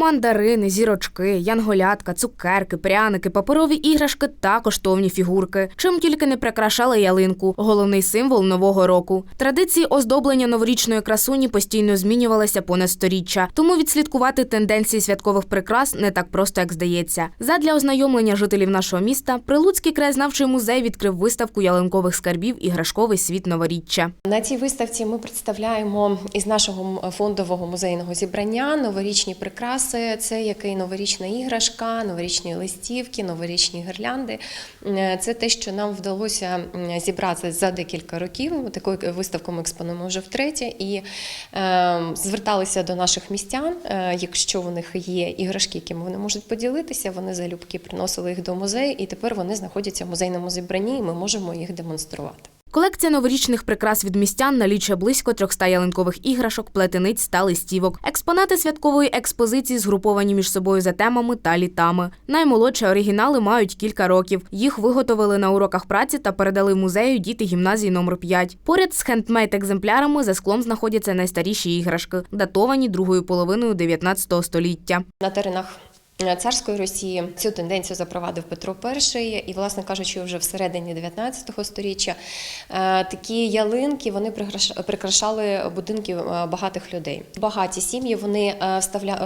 Мандарини, зірочки, янголятка, цукерки, пряники, паперові іграшки та коштовні фігурки. Чим тільки не прикрашали ялинку, головний символ нового року. Традиції оздоблення новорічної красуні постійно змінювалися понад сторіччя, тому відслідкувати тенденції святкових прикрас не так просто, як здається. Задля ознайомлення жителів нашого міста Прилуцький краєзнавчий музей відкрив виставку ялинкових скарбів Іграшковий світ новоріччя. На цій виставці ми представляємо із нашого фондового музейного зібрання новорічні прикраси. Це як і новорічна іграшка, новорічні листівки, новорічні гірлянди. Це те, що нам вдалося зібрати за декілька років. Таку виставку ми експонуємо вже втретє і е, зверталися до наших містян. Е, Якщо у них є іграшки, якими вони можуть поділитися, вони залюбки приносили їх до музею, і тепер вони знаходяться в музейному зібранні, і ми можемо їх демонструвати. Колекція новорічних прикрас від містян налічує близько 300 ялинкових іграшок, плетениць та листівок. Експонати святкової експозиції згруповані між собою за темами та літами. Наймолодші оригінали мають кілька років. Їх виготовили на уроках праці та передали музею діти гімназії номер 5. Поряд з хендмейд-екземплярами за склом знаходяться найстаріші іграшки, датовані другою половиною 19 століття. На теренах царської Росії цю тенденцію запровадив Петро І, і, власне кажучи, вже всередині 19 століття е, такі ялинки вони прикраш- прикрашали будинки е, багатих людей. Багаті сім'ї вони е,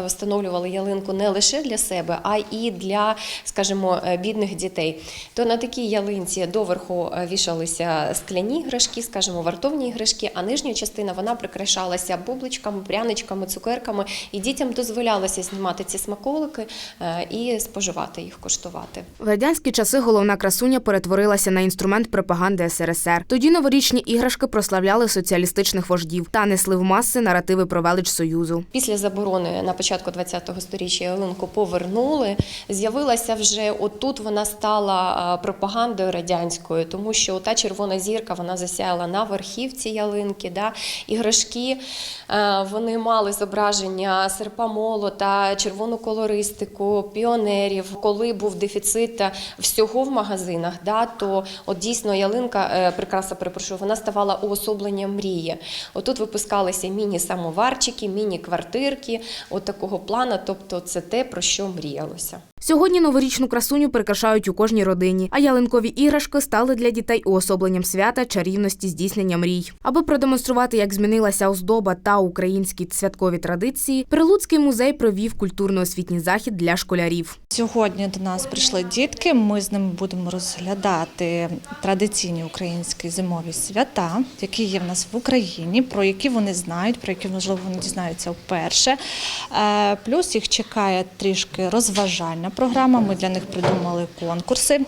встановлювали ялинку не лише для себе, а і для, скажімо, бідних дітей. То на такій ялинці доверху вішалися скляні іграшки, скажімо, вартовні іграшки, а нижня частина вона прикрашалася бубличками, пряничками, цукерками, і дітям дозволялося знімати ці смаколики і споживати їх, коштувати. В радянські часи головна красуня перетворилася на інструмент пропаганди СРСР. Тоді новорічні іграшки прославляли соціалістичних вождів та несли в маси наративи про велич Союзу. Після заборони на початку ХХ століття ялинку повернули. З'явилася вже отут вона стала е, пропагандою радянською, тому що та червона зірка вона засяяла на верхівці ялинки. Да? Іграшки е, вони мали зображення серпа молота, червону колористику, піонерів. Коли був дефіцит всього в магазинах, да, то от дійсно ялинка, е, прикраса, перепрошую, вона ставала уособленням мрії. Отут випускалися міні-самоварчики, міні-квартирки, от такого плана. тобто це те, про що мріялося. Сьогодні новорічну красуню прикрашають у кожній родині, а ялинкові іграшки стали для дітей уособленням свята, чарівності, здійснення мрій. Аби продемонструвати, як змінилася оздоба та українські святкові традиції, Прилуцький музей провів культурно-освітній захід для школярів. Сьогодні до нас прийшли дітки. Ми з ними будемо розглядати традиційні українські зимові свята, які є в нас в Україні, про які вони знають, про які можливо вони дізнаються вперше. Е, Плюс їх чекає трішки розважальна програма. Ми для них придумали конкурси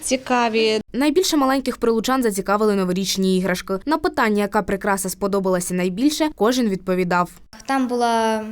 цікаві. Найбільше маленьких прилучан зацікавили новорічні іграшки. На питання, яка прикраса сподобалася найбільше, кожен відповідав. Там була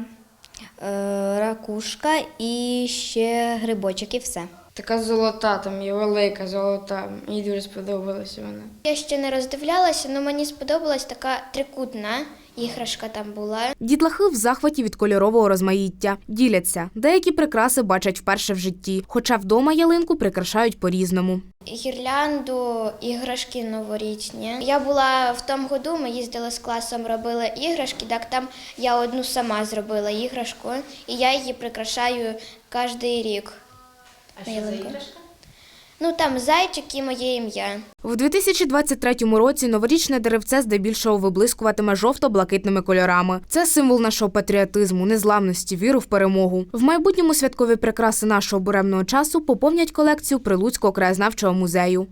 е, ракушка і ще грибочок, і все. Така золота, там є велика золота. Мені дуже сподобалася вона. Я ще не роздивлялася, але мені сподобалась така трикутна іграшка там була. Дітлахи в захваті від кольорового розмаїття. Діляться. Деякі прикраси бачать вперше в житті, хоча вдома ялинку прикрашають по-різному. Гірлянду, іграшки новорічні. Я була в тому году, ми їздили з класом, робили іграшки, так там я одну сама зробила іграшку, і я її прикрашаю кожен рік. А що за іграшка? Ну там зайчик і моє ім'я. В 2023 році новорічне деревце здебільшого виблискуватиме жовто-блакитними кольорами. Це символ нашого патріотизму, незламності, віру в перемогу. В майбутньому святкові прикраси нашого буремного часу поповнять колекцію Прилуцького краєзнавчого музею.